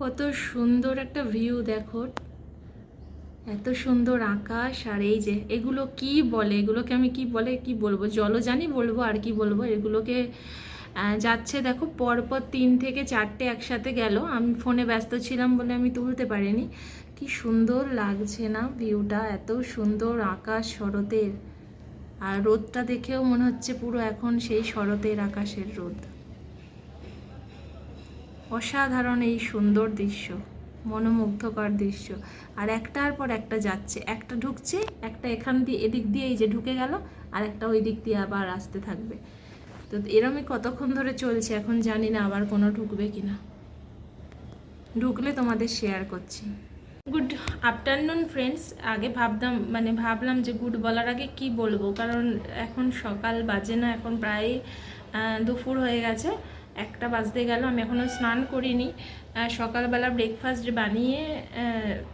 কত সুন্দর একটা ভিউ দেখো। এত সুন্দর আকাশ আর এই যে, এগুলো কি বলে? এগুলোকে আমি কি বলে, কি বলব? জল জানি বলব আর কি বলব? এগুলোকে যাচ্ছে দেখো, পরপর তিন থেকে চারটে একসাথে গেল। আমি ফোনে ব্যস্ত ছিলাম বলে আমি তুলতে পারিনি। কি সুন্দর লাগছে না ভিউটা এত সুন্দর আকাশ শরতের। আর রোদটা দেখেও মনে হচ্ছে পুরো এখন সেই শরতের আকাশের রোদ। অসাধারণ এই সুন্দর দৃশ্য, মনোমুগ্ধকর দৃশ্য। আর একটার পর একটা যাচ্ছে, একটা ঢুকছে, একটা এখান দিয়ে, এদিক দিয়ে এই যে ঢুকে গেল, আর একটা ওই দিক দিয়ে আবার আসতে থাকবে। তো এরমই কতক্ষণ ধরে চলছে এখন জানি না আবার কোনো ঢুকবে কিনা। ঢুকলে তোমাদের শেয়ার করছি। গুড আফটারনুন ফ্রেন্ডস আগে ভাবতাম মানে ভাবলাম যে গুড বলার আগে কি বলব? কারণ এখন সকাল বাজে না, এখন প্রায় দুপুর হয়ে গেছে। একটা বাজতে গেল, আমি এখনও স্নান করিনি। সকালবেলা ব্রেকফাস্ট বানিয়ে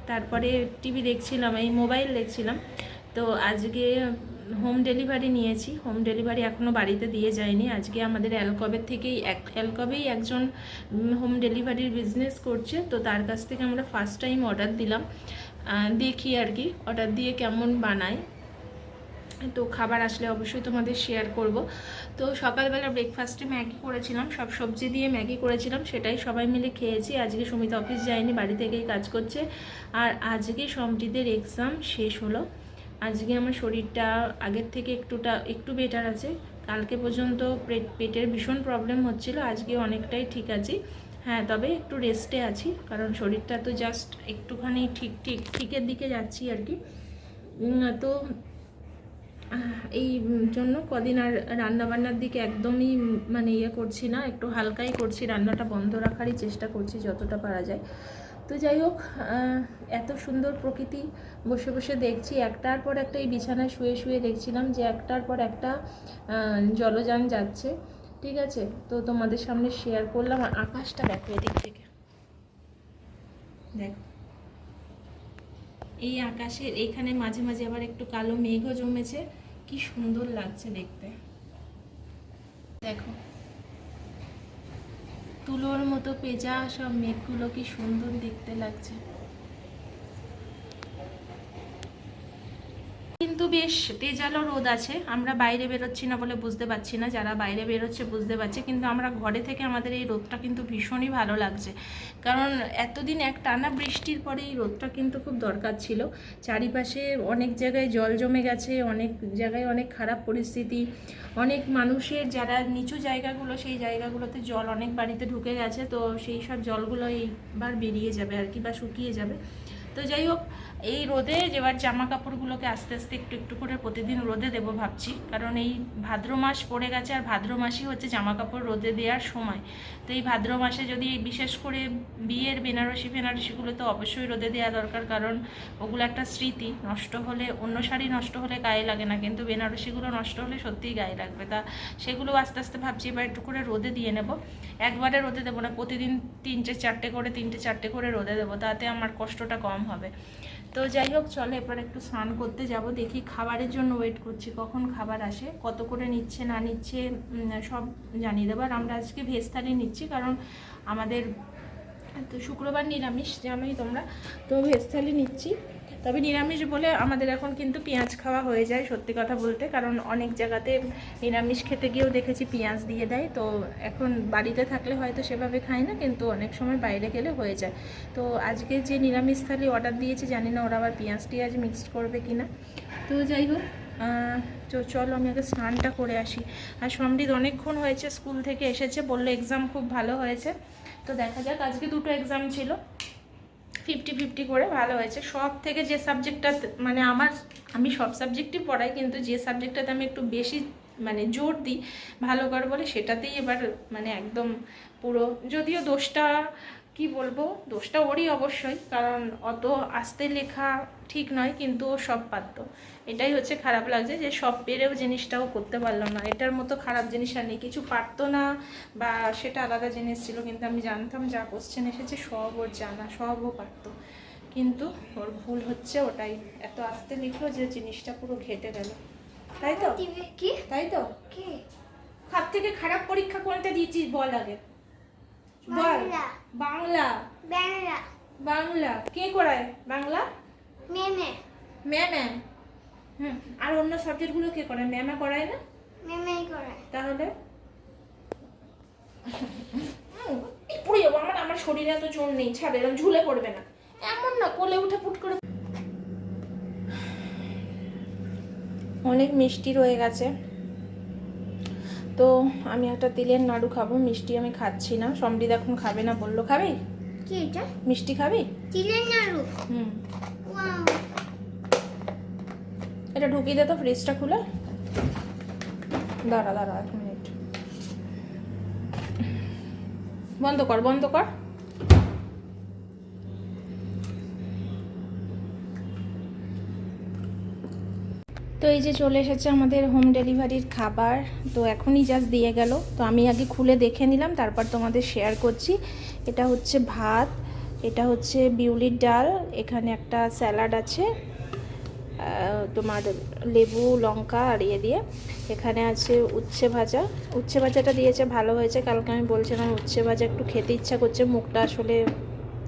তারপরে টিভি দেখছিলাম, এই মোবাইল দেখছিলাম। তো আজকে হোম ডেলিভারি নিয়েছি। হোম ডেলিভারি এখনও বাড়িতে দিয়ে যায়নি। আজকে আমাদের অ্যালকবের থেকেই এক অ্যালকবেই একজন হোম ডেলিভারির বিজনেস করছে। তো তার কাছ থেকে আমরা ফার্স্ট টাইম অর্ডার দিলাম। দেখি আর কি। অর্ডার দিয়ে কেমন বানায়। তো খাবার আসলে অবশ্যই তোমাদের শেয়ার করব। তো সকালবেলা ব্রেকফাস্টে ম্যাগি করেছিলাম, সব সবজি দিয়ে ম্যাগি করেছিলাম, সেটাই সবাই মিলে খেয়েছি। আজকে সুমিত অফিস যায়নি, বাড়ি থেকেই কাজ করছে। আর আজকে সমটিদের এক্সাম শেষ হলো। আজকে আমার শরীরটা আগের থেকে একটুটা, একটু বেটার আছে। কালকে পর্যন্ত পেট- পেটের ভীষণ প্রবলেম হচ্ছিল, আজকে অনেকটাই ঠিক আছি। হ্যাঁ তবে একটু রেস্টে আছি, কারণ শরীরটা তো জাস্ট একটুখানি ঠিক ঠিক, ঠিকের দিকে যাচ্ছি আর কি। তো এই জন্য কদিন আর রান্নাবান্নার দিকে একদমই মানে ইয়ে করছি না, একটু হালকাই করছি, রান্নাটা বন্ধ রাখারই চেষ্টা করছি যতটা পারা যায়। তো যাই হোক এত সুন্দর প্রকৃতি বসে বসে দেখছি, একটার পর একটা এই বিছানায় শুয়ে শুয়ে দেখছিলাম যে একটার পর একটা জলযান যাচ্ছে, ঠিক আছে? তো তোমাদের সামনে শেয়ার করলাম, আর আকাশটা দেখো এদিক থেকে। দেখো। এই আকাশের এখানে মাঝে মাঝে আবার একটু কালো মেঘও জমেছে। কি সুন্দর লাগছে দেখতে। দেখো। তুলোর মতো পেঁজা, সব মেঘগুলো কি সুন্দর দেখতে লাগছে কিন্তু বেশ তেজালো রোদ আছে। আমরা বাইরে বেরোচ্ছি না বলে বুঝতে পারছি না। যারা বাইরে বেরোচ্ছে বুঝতে পারছে, কিন্তু আমরা ঘরে থেকে আমাদের এই রোদটা কিন্তু ভীষণই ভালো লাগছে। কারণ এতদিন এক টানা বৃষ্টির পরে এই রোদটা কিন্তু খুব দরকার ছিল। চারিপাশে অনেক জায়গায় জল জমে গেছে, অনেক জায়গায় অনেক খারাপ পরিস্থিতি। অনেক মানুষের যারা নিচু জায়গাগুলো, সেই জায়গাগুলোতে জল অনেক বাড়িতে ঢুকে গেছে। তো সেই সব জলগুলো এইবার বেরিয়ে যাবে আর কি, বা শুকিয়ে যাবে। তো যাই হোক, এই রোদে যেবার জামা কাপড়গুলোকে আস্তে আস্তে একটু একটু করে প্রতিদিন রোদে দেবো ভাবছি। কারণ এই ভাদ্র মাস পড়ে গেছে আর ভাদ্র মাসই হচ্ছে জামা কাপড় রোদে দেওয়ার সময়। তো এই ভাদ্র মাসে যদি বিশেষ করে বিয়ের বেনারসি ফেনারসিগুলো তো অবশ্যই রোদে দেওয়া দরকার। কারণ ওগুলো একটা স্মৃতি, নষ্ট হলে, অন্য শাড়ি নষ্ট হলে গায়ে লাগে না। কিন্তু বেনারসিগুলো নষ্ট হলে সত্যিই গায়ে লাগবে। তা সেগুলো আস্তে আস্তে ভাবছি, এবার একটু করে রোদে দিয়ে নেব। একবারে রোদে দেবো না, প্রতিদিন তিনটে, চারটে করে, তিনটে, চারটে করে রোদে দেবো। তাতে আমার কষ্টটা কম। হবে। তো যাই হোক, চলো এবার একটু স্নান করতে যাব, দেখি খাবারের জন্য ওয়েট করছি, কখন খাবার আসে, কত করে নিচ্ছে, না নিচ্ছে সব জানিয়ে দেবো। আর আমরা আজকে ভেজ থালি নিচ্ছি, কারণ আমাদের তো শুক্রবার নিরামিষ, জানোই তোমরা। তো ভেজ থালি নিচ্ছি। তবে নিরামিষ বলে আমাদের এখন কিন্তু পেঁয়াজ খাওয়া হয়ে যায়, সত্যি কথা বলতে। কারণ অনেক জায়গাতে নিরামিষ খেতে গিয়েও দেখেছি পেঁয়াজ দিয়ে দেয়। তো এখন বাড়িতে থাকলে হয়তো সেভাবে খাই না, কিন্তু অনেক সময় বাইরে গেলে হয়ে যায়। তো আজকে যে নিরামিষ থালি অর্ডার দিয়েছি, জানি না ওরা আবার পেঁয়াজ টিয়াজ মিক্সড করবে কি না তো যাই হোক তো চলো আমি আগে স্নানটা করে আসি। আর সমৃদ্ধ অনেকক্ষণ হয়েছে, স্কুল থেকে এসেছে, বলল এক্সাম খুব ভালো হয়েছে। তো দেখা যাক, আজকে দুটো এক্সাম ছিল। ফিফটি ফিফটি করে ভালো হয়েছে। সব থেকে যে সাবজেক্টটা মানে আমার আমি সব সাবজেক্টই পড়াই, কিন্তু যে সাবজেক্টটাতে আমি একটু বেশি মানে জোর দিই, ভালো করে বলে, সেটাতেই এবার মানে একদম পুরো যদিও দোষটা কি বলব? দোষটা ওরই অবশ্যই কারণ অত আস্তে লেখা ঠিক নয় কিন্তু ও সব পারতো। এটাই হচ্ছে খারাপ লাগছে যে সব পেরেও জিনিসটাও করতে পারল না। এটার মতো খারাপ জিনিস আর নেই। কিছু পারতো না বা সেটা আলাদা জিনিস ছিল কিন্তু আমি জানতাম যা কোশ্চেন এসেছে সব ওর জানা সব ও পারতো। কিন্তু ওর ভুল হচ্ছে ওটাই। এত আস্তে লিখলো যে জিনিসটা পুরো ঘেটে গেল। তাই তো? কি? তাই তো? কি? সব থেকে খারাপ পরীক্ষা কোনটা দিয়েছিস বল আগে। বল। বাংলা। বাংলা। কে করায়? বাংলা? মেমে। ম্যাম হুম আর অন্য সাবজেক্টগুলো কে করায়? ম্যামা করায় না? মেমেই করে তাহলে? পড়ে যাব। আমার আমার শরীরে এত জোর নেই। ছাড়ে এরকম ঝুলে পড়বে না। এমন না কোলে উঠে পুট করে অনেক মিষ্টি রয়ে গেছে। তো আমি একটা তিলের নাড়ু খাব মিষ্টি আমি খাচ্ছি না। সমৃদ্ধ এখন খাবে না বলল খাবি? কি এটা? মিষ্টি খাবি? তিলের নাড়ু? হুম। এটা ঢুকিয়ে দে তো ফ্রিজটা খুলে। দাঁড়া দাঁড়া এক মিনিট। বন্ধ কর বন্ধ কর। তো এই যে চলে এসেছে আমাদের হোম ডেলিভারির খাবার, তো এখনই জাস্ট দিয়ে গেল। তো আমি আগে খুলে দেখে নিলাম, তারপর তোমাদের শেয়ার করছি। এটা হচ্ছে ভাত, এটা হচ্ছে বিউলির ডাল, এখানে একটা স্যালাড আছে তোমার লেবু, লঙ্কা আর ইয়ে দিয়ে। এখানে আছে উচ্ছে ভাজা। উচ্ছে ভাজাটা দিয়েছে, ভালো হয়েছে, কালকে আমি বলছিলাম উচ্ছে ভাজা একটু খেতে ইচ্ছা করছে, মুখটা আসলে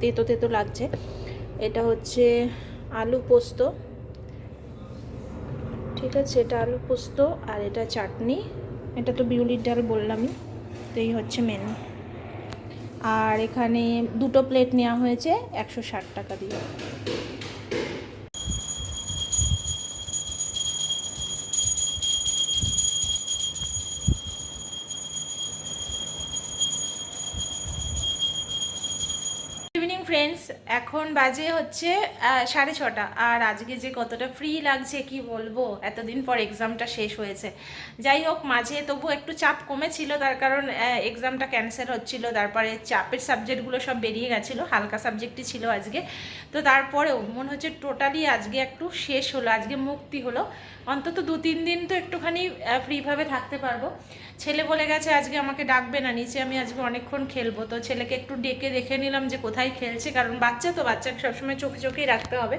তেতো তেতো লাগছে। এটা হচ্ছে আলু পোস্ত। ঠিক আছে, এটা আলু পোস্ত আর এটা চাটনি। এটা তো বিউলির ডাল বললামই, তো এই হচ্ছে মেনু আর এখানে দুটো প্লেট নেওয়া হয়েছে, একশো ষাট টাকা দিয়ে। এখন বাজে হচ্ছে সাড়ে ছটা। আর আজকে যে কতটা ফ্রি লাগছে কি বলব? এতদিন পর এক্সামটা শেষ হয়েছে। যাই হোক, মাঝে তবু একটু চাপ কমেছিল, তার কারণ এক্সামটা ক্যান্সেল হচ্ছিল, তারপরে চাপের সাবজেক্টগুলো সব বেরিয়ে গেছিল, হালকা সাবজেক্টই ছিল আজকে। তো তারপরেও মনে হচ্ছে টোটালি আজকে একটু শেষ হলো, আজকে মুক্তি হলো। অন্তত দু তিন দিন তো একটুখানি ফ্রিভাবে থাকতে পারব। ছেলে বলে গেছে, আজকে আমাকে ডাকবে না, নিচে আমি আজকে অনেকক্ষণ খেলব। তো ছেলেকে একটু ডেকে দেখে নিলাম যে কোথায় খেলছে, কারণ বাচ্চা তো বাচ্চাকে সবসময় চোখে চোখেই রাখতে হবে।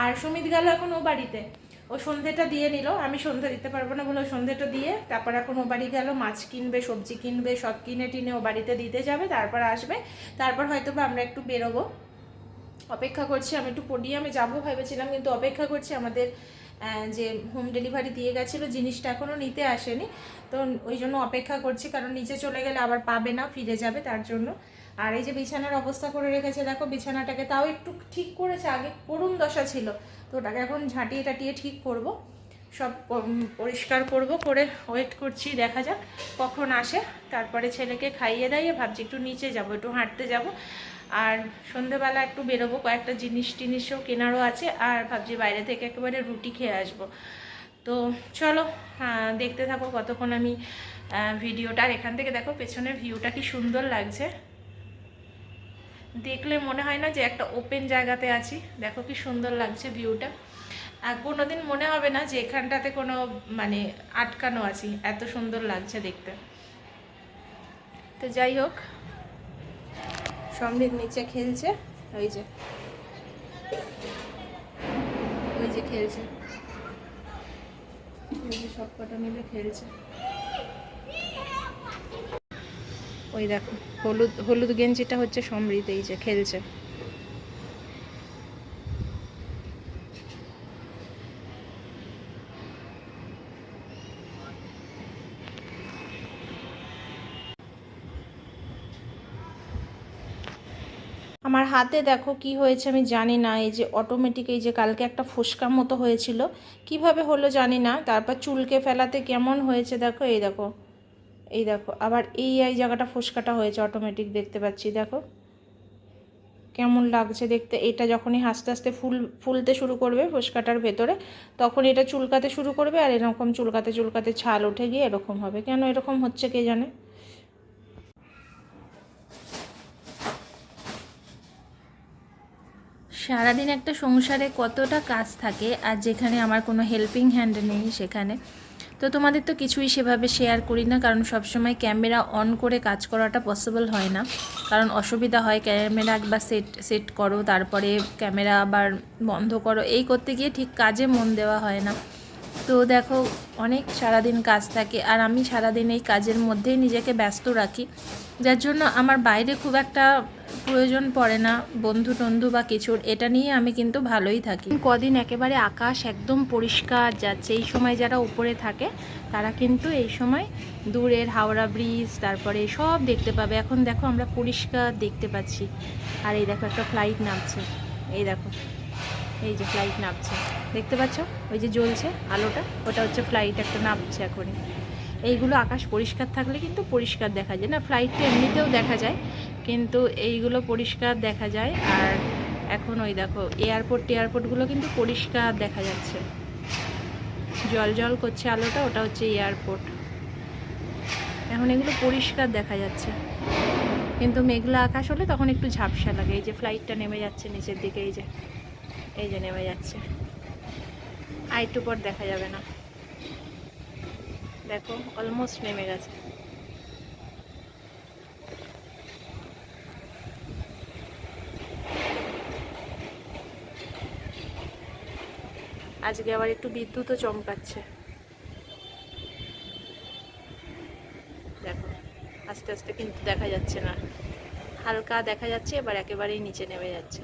আর সুমিত গেল এখন ও বাড়িতে। ও সন্ধেটা দিয়ে নিল, আমি সন্ধে দিতে পারব না বলে ও সন্ধেটা দিয়ে, তারপর এখন ও বাড়ি গেল, মাছ কিনবে, সবজি কিনবে, সব কিনে টিনে ও বাড়িতে দিতে যাবে, তারপর আসবে। তারপর হয়তো বা আমরা একটু বেরোবো। অপেক্ষা করছি, আমি একটু পোডিয়ামে যাব ভেবেছিলাম, কিন্তু অপেক্ষা করছি আমাদের যে হোম ডেলিভারি দিয়ে গেছিল, জিনিসটা এখনও নিতে আসেনি। তো ওই জন্য অপেক্ষা করছি, কারণ নিচে চলে গেলে আবার পাবে না, ফিরে যাবে তার জন্য। আর এই যে বিছানার অবস্থা করে রেখেছে, দেখো বিছানাটাকে তাও একটু ঠিক করেছে, আগে করুণ দশা ছিল। তো ওটাকে এখন ঝাঁটিয়ে টাটিয়ে ঠিক করব। সব পরিষ্কার করব, করে ওয়েট করছি, দেখা যাক কখন আসে। তারপরে ছেলেকে খাইয়ে দাইয়ে ভাবছি একটু নিচে যাব, একটু হাঁটতে যাব। আর সন্ধেবেলা একটু বেরোবো কয়েকটা জিনিস টিনিসও কেনারও আছে আর ভাবছি বাইরে থেকে একেবারে রুটি খেয়ে আসব। তো চলো দেখতে থাকো কতক্ষণ আমি আহ, ভিডিওটা। আর এখান থেকে দেখো পেছনের ভিউটা কি সুন্দর লাগছে। দেখলে মনে হয় না যে একটা ওপেন জায়গাতে আছি। দেখো কি সুন্দর লাগছে ভিউটা। আর কোনোদিন মনে হবে না যে এখানটাতে কোনো মানে আটকানো আছি। এত সুন্দর লাগছে দেখতে। তো যাই হোক সমৃদ্ধ নিচে খেলছে, ওই যে। ওই যে খেলছে। সব কটা মিলে খেলছে। ওই দেখো, হলুদ হলুদ গেঞ্জিটা হচ্ছে সমৃদ্ধ এই যে খেলছে। আমার হাতে দেখো কি হয়েছে, আমি জানি না। এই যে অটোমেটিক এই যে কালকে একটা ফুসকা মতো হয়েছিল। কীভাবে হলো জানি না। তারপর চুলকে ফেলাতে কেমন হয়েছে দেখো, এই দেখো। এই দেখো, আবার এই এই জায়গাটা ফুসকাটা হয়েছে অটোমেটিক দেখতে পাচ্ছি, দেখো। কেমন লাগছে দেখতে। এটা যখনই আস্তে আস্তে ফুল, ফুলতে শুরু করবে ফুসকাটার ভেতরে তখন এটা চুলকাতে শুরু করবে, আর এরকম চুলকাতে চুলকাতে ছাল উঠে গিয়ে এরকম হবে। কেন এরকম হচ্ছে কে জানে? সারাদিন একটা সংসারে কতটা কাজ থাকে আর যেখানে আমার কোনো হেল্পিং হ্যান্ড নেই সেখানে, তো তোমাদের তো কিছুই সেভাবে শেয়ার করি না, কারণ সবসময় ক্যামেরা অন করে কাজ করাটা পসিবল হয় না। কারণ অসুবিধা হয় ক্যামেরা একবার সেট সেট করো, তারপরে ক্যামেরা আবার বন্ধ করো, এই করতে গিয়ে ঠিক কাজে মন দেওয়া হয় না। তো দেখো, অনেক সারাদিন কাজ থাকে আর আমি সারাদিন এই কাজের মধ্যেই নিজেকে ব্যস্ত রাখি। যার জন্য আমার বাইরে খুব একটা প্রয়োজন পড়ে না, বন্ধু টন্ধু বা কিছুর। এটা নিয়ে আমি কিন্তু ভালোই থাকি। কদিন একেবারে আকাশ একদম পরিষ্কার যাচ্ছে। এই সময় যারা উপরে থাকে, তারা কিন্তু এই সময় দূরের হাওড়া ব্রিজ, তারপরে সব দেখতে পাবে। এখন দেখো, আমরা পরিষ্কার দেখতে পাচ্ছি। আর এই দেখো, একটা ফ্লাইট নামছে। এই দেখো। এই যে ফ্লাইট নামছে। দেখতে পাচ্ছ? ওই যে জ্বলছে আলোটা। ওটা হচ্ছে ফ্লাইট একটা নামছে এখনই। এইগুলো আকাশ পরিষ্কার থাকলে কিন্তু পরিষ্কার দেখা যায়। না ফ্লাইট তো এমনিতেও দেখা যায়, কিন্তু এইগুলো পরিষ্কার দেখা যায়। আর এখন ওই দেখো এয়ারপোর্ট টেয়ারপোর্টগুলো কিন্তু পরিষ্কার দেখা যাচ্ছে। জল জল করছে আলোটা, ওটা হচ্ছে এয়ারপোর্ট এখন এগুলো পরিষ্কার দেখা যাচ্ছে। কিন্তু মেঘলা আকাশ হলে তখন একটু ঝাপসা লাগে। এই যে ফ্লাইটটা নেমে যাচ্ছে নিচের দিকে, এই যে। এই যে নেমে যাচ্ছে। আর একটু পর দেখা যাবে না। দেখো অলমোস্ট নেমে গেছে। আজকে আবার একটু বিদ্যুৎও চমকাচ্ছে। দেখো, আস্তে আস্তে কিন্তু দেখা যাচ্ছে না। হালকা দেখা যাচ্ছে, এবার একেবারেই নিচে নেমে যাচ্ছে।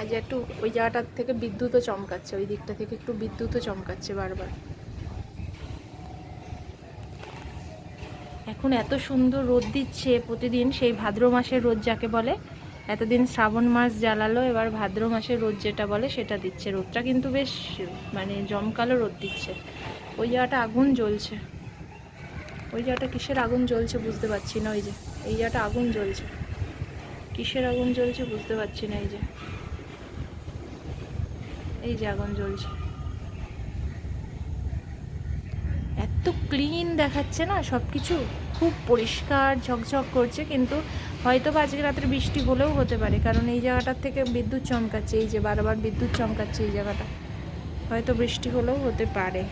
আজ একটু ওই জায়গাটার থেকে বিদ্যুৎও চমকাচ্ছে, ওই দিকটা থেকে একটু বিদ্যুৎও চমকাচ্ছে বারবার। এখন এত সুন্দর রোদ দিচ্ছে প্রতিদিন, সেই ভাদ্র মাসের রোদ যাকে বলে, এতদিন শ্রাবণ মাস জ্বালালো, এবার ভাদ্র মাসের রোদ যেটা বলে সেটা দিচ্ছে। রোদটা কিন্তু বেশ মানে জমকালো রোদ দিচ্ছে। ওই জায়গাটা আগুন জ্বলছে। ওই জায়গাটা কিসের আগুন জ্বলছে বুঝতে পারছি না, ওই যে, এই জায়গাটা আগুন জ্বলছে। কিসের আগুন জ্বলছে বুঝতে পারছি না, এই যে। এই যে আগুন জ্বলছে। এত ক্লিন দেখাচ্ছে না সব কিছু খুব পরিষ্কার, ঝকঝক করছে, কিন্তু হয়তো বা আজকে রাত্রে বৃষ্টি হলেও হতে পারে, কারণ এই জায়গাটার থেকে বিদ্যুৎ চমকাচ্ছে, এই যে বারবার বিদ্যুৎ চমকাচ্ছে এই জায়গাটা। হয়তো বৃষ্টি হলেও হতে পারে।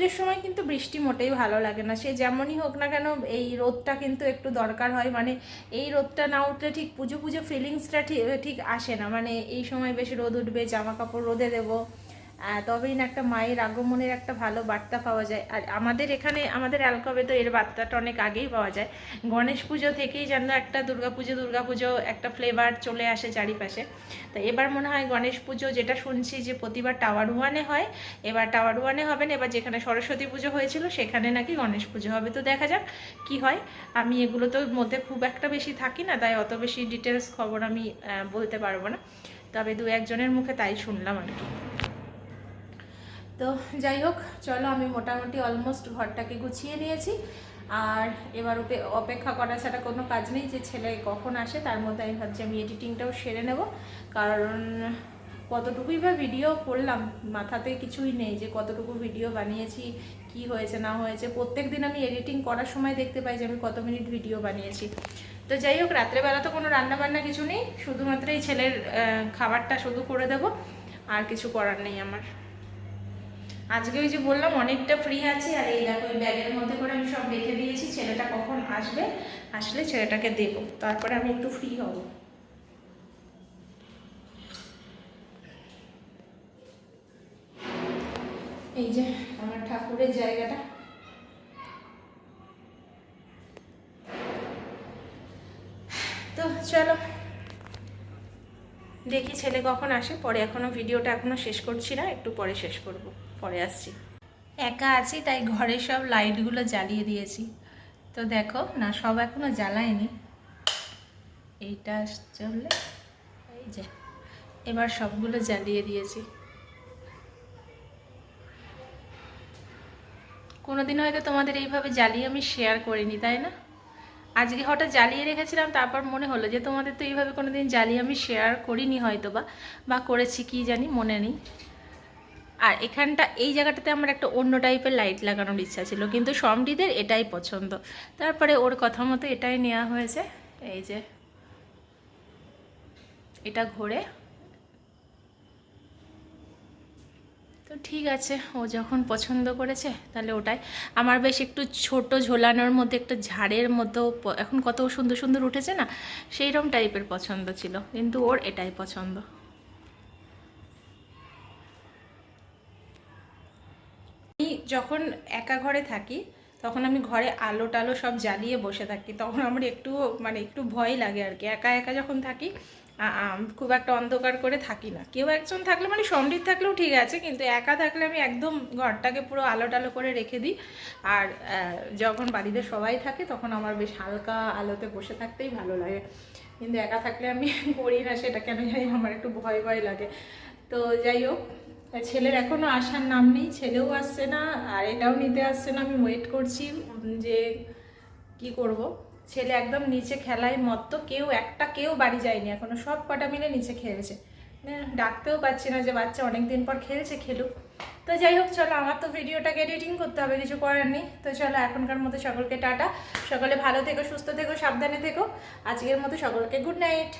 পুজোর সময় কিন্তু বৃষ্টি মোটেই ভালো লাগে না। সে যেমনই হোক না কেন, এই রোদটা কিন্তু একটু দরকার হয়। মানে এই রোদটা না উঠলে ঠিক পুজো পুজো ফিলিংসটা ঠিক আসে না। মানে এই সময় বেশ রোদ উঠবে জামা কাপড় রোদে দেবো। তবেই না একটা মায়ের আগমনের একটা ভালো বার্তা পাওয়া যায়। আর আমাদের এখানে, আমাদের অ্যালকবে তো এর বার্তাটা অনেক আগেই পাওয়া যায়। গণেশ পুজো থেকেই যেন একটা দুর্গাপুজো দুর্গাপুজো একটা ফ্লেভার চলে আসে চারিপাশে। তো এবার মনে হয় গণেশ পুজো যেটা শুনছি যে প্রতিবার টাওয়ার ওয়ানে হয়, এবার টাওয়ার ওয়ানে হবে না, এবার যেখানে সরস্বতী পুজো হয়েছিল সেখানে নাকি গণেশ পুজো হবে। তো দেখা যাক কি হয়। আমি এগুলো তো মধ্যে খুব একটা বেশি থাকি না, তাই অত বেশি ডিটেলস খবর আমি বলতে পারব না। তবে দু একজনের মুখে তাই শুনলাম আর কি। তো যাই হোক, চলো আমি মোটামুটি অলমোস্ট ঘরটাকে গুছিয়ে নিয়েছি। আর এবার অপেক্ষা করা ছাড়া কোনো কাজ নেই যে ছেলে কখন আসে, তার মধ্যে আমি ভাবছি আমি এডিটিংটাও সেরে নেব। কারণ কতটুকুই বা ভিডিও করলাম, মাথাতে কিছুই নেই যে কতটুকু ভিডিও বানিয়েছি, কি হয়েছে, না হয়েছে। প্রত্যেক দিন আমি এডিটিং করার সময় দেখতে পাই যে আমি কত মিনিট ভিডিও বানিয়েছি। তো যাই হোক, রাত্রেবেলা তো কোনো রান্না বান্না কিছু নেই, শুধুমাত্র এই ছেলের খাবারটা শুধু করে দেব, আর কিছু করার নেই আমার। আজকে ওই যে বললাম, অনেকটা ফ্রি আছে, আর এই দেখো ওই ব্যাগের মধ্যে করে আমি সব রেখে দিয়েছি, ছেলেটা কখন আসবে, আসলে ছেলেটাকে দেব। তারপরে আমি একটু ফ্রি হব। এই যে, আমার ঠাকুরের জায়গাটা। তো চলো দেখি ছেলে কখন আসে, পরে এখনও ভিডিওটা এখনও শেষ করছি না, একটু পরে শেষ করব, পরে আসছি। একা আছি, তাই ঘরে সব লাইটগুলো জ্বালিয়ে দিয়েছি। তো দেখো, না, সব এখনও জ্বালায়নি। এইটা চললে এই যে, এবার সবগুলো জ্বালিয়ে দিয়েছি। কোনোদিন হয়তো তোমাদের এইভাবে জ্বালিয়ে আমি শেয়ার করিনি, তাই না? আজকে হঠাৎ জ্বালিয়ে রেখেছিলাম, তারপর মনে হলো যে তোমাদের তো এইভাবে কোনো দিন জ্বালিয়ে আমি শেয়ার করিনি হয়তো বা বা করেছি কি জানি, মনে নেই। আর এখানটা, এই জায়গাটাতে আমার একটা অন্য টাইপের লাইট লাগানোর ইচ্ছা ছিল, কিন্তু সমডিদের এটাই পছন্দ। তারপরে ওর কথা মতো এটাই নেওয়া হয়েছে, এই যে, এটা ঘোরে। তো ঠিক আছে, ও যখন পছন্দ করেছে তাহলে ওটাই। আমার বেশ একটু ছোট ঝোলানোর মধ্যে, একটা ঝাড়ের মতো এখন কত সুন্দর সুন্দর উঠেছে না সেই রকম টাইপের পছন্দ ছিল, কিন্তু ওর এটাই পছন্দ। আমি যখন একা ঘরে থাকি, তখন আমি ঘরে আলো টালো সব জ্বালিয়ে বসে থাকি, তখন আমার একটু মানে একটু ভয় লাগে আর কি। একা একা যখন থাকি খুব একটা অন্ধকার করে থাকি না। কেউ একজন থাকলে মানে সমৃদ্ধ থাকলেও ঠিক আছে, কিন্তু একা থাকলে আমি একদম ঘরটাকে পুরো আলো টালো করে রেখে দিই। আর যখন বাড়িতে সবাই থাকে তখন আমার বেশ হালকা আলোতে বসে থাকতেই ভালো লাগে। কিন্তু একা থাকলে আমি করি না, সেটা কেন জানি আমার একটু ভয় ভয় লাগে। তো যাই হোক, ছেলের এখনও আসার নাম নেই, ছেলেও আসছে না, আর এটাও নিতে আসছে না, আমি ওয়েট করছি যে কি করব। ছেলে একদম নিচে খেলায় মত্ত, কেউ একটা, কেউ বাড়ি যায়নি এখনও, সব কটা মিলে নিচে খেলছে। ডাকতেও পাচ্ছি না যে বাচ্চা অনেক দিন পর খেলছে, খেলুক। তো যাই হোক, চলো, আমার তো ভিডিওটাকে এডিটিং করতে হবে, কিছু করার নেই। তো চলো, এখনকার মতো সকলকে টাটা। সকলে ভালো থেকো, সুস্থ থেকো, সাবধানে থেকো। আজকের মতো সকলকে গুড নাইট